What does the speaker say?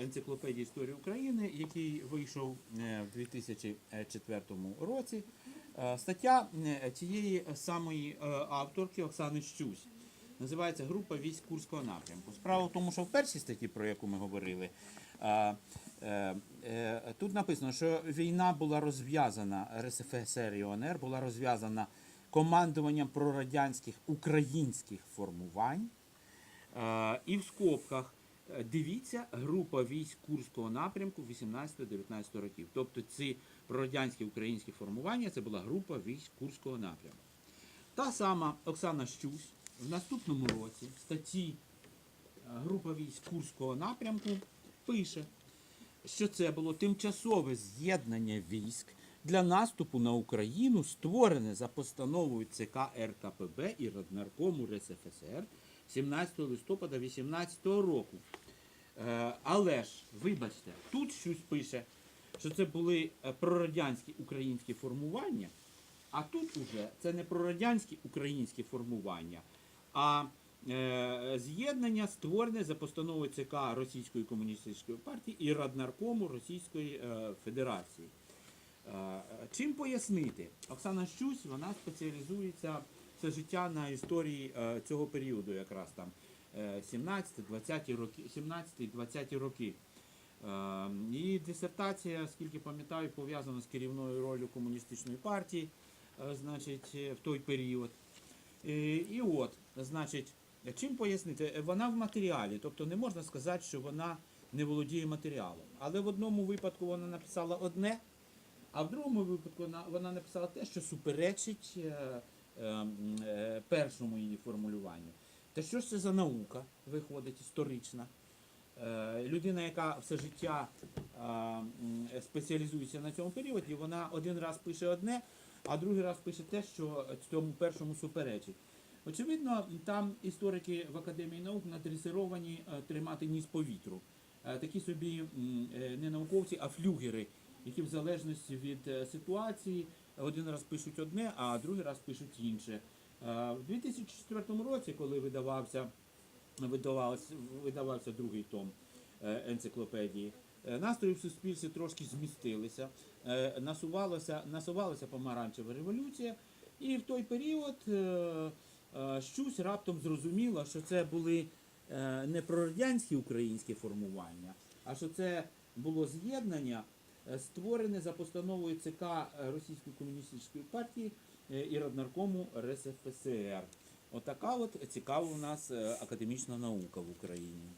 енциклопедії історії України, який вийшов е, в 2004 році. Е, Стаття е, цієї самої е, авторки Оксани Щусь. Називається Група військ Курського напрямку. Справа в тому, що в першій статті, про яку ми говорили, е, е, е, тут написано, що війна була розв'язана РСФСР і ОНР, була розв'язана командуванням прорадянських українських формувань. Е, І в скобках е, дивіться група військ Курського напрямку 18-19 років. Тобто ці прорадянські українські формування це була група військ Курського напрямку. Та сама Оксана Щусь в наступному році в статті е, група військ Курського напрямку пише, що це було тимчасове з'єднання військ для наступу на Україну, створене за постановою ЦК РКПБ і Раднаркому РСФСР 17 листопада 18 року. Е, Але ж, вибачте, тут щось пише, що це були е, прорадянські українські формування, а тут уже це не прорадянські українські формування, а е, з'єднання створене за постановою ЦК Російської комуністичної партії і Раднаркому Російської Федерації. Е, Чим пояснити? Оксана Щусь, вона спеціалізується все життя на історії е, цього періоду, якраз там е, 17-20 роки, 17-20 роки. Е, Її дисертація, скільки пам'ятаю, пов'язана з керівною ролью комуністичної партії, е, значить, е, в той період. І, от, значить, чим пояснити? Е, Вона в матеріалі, тобто не можна сказати, що вона не володіє матеріалом. Але в одному випадку вона написала одне, а в другому випадку вона, вона написала те, що суперечить е, е, е, першому її формулюванню. Та що ж це за наука виходить історична? Е, людина, яка все життя е, спеціалізується на цьому періоді, вона один раз пише одне, а другий раз пише те, що цьому першому суперечить. Очевидно, там історики в Академії наук надресировані е, тримати ніс по вітру. Е, Такі собі е, не науковці, а флюгери, які в залежності від е, ситуації один раз пишуть одне, а другий раз пишуть інше. Е, В 2004 році, коли видавався видавався, видавався другий том е, енциклопедії. Настрої в суспільстві трошки змістилися, насувалася, насувалася помаранчева революція, і в той період щось раптом зрозуміло, що це були не прорадянські українські формування, а що це було з'єднання, створене за постановою ЦК Російської комуністичної партії е, і Раднаркому РСФСР. Отака от цікава у нас е, академічна наука в Україні.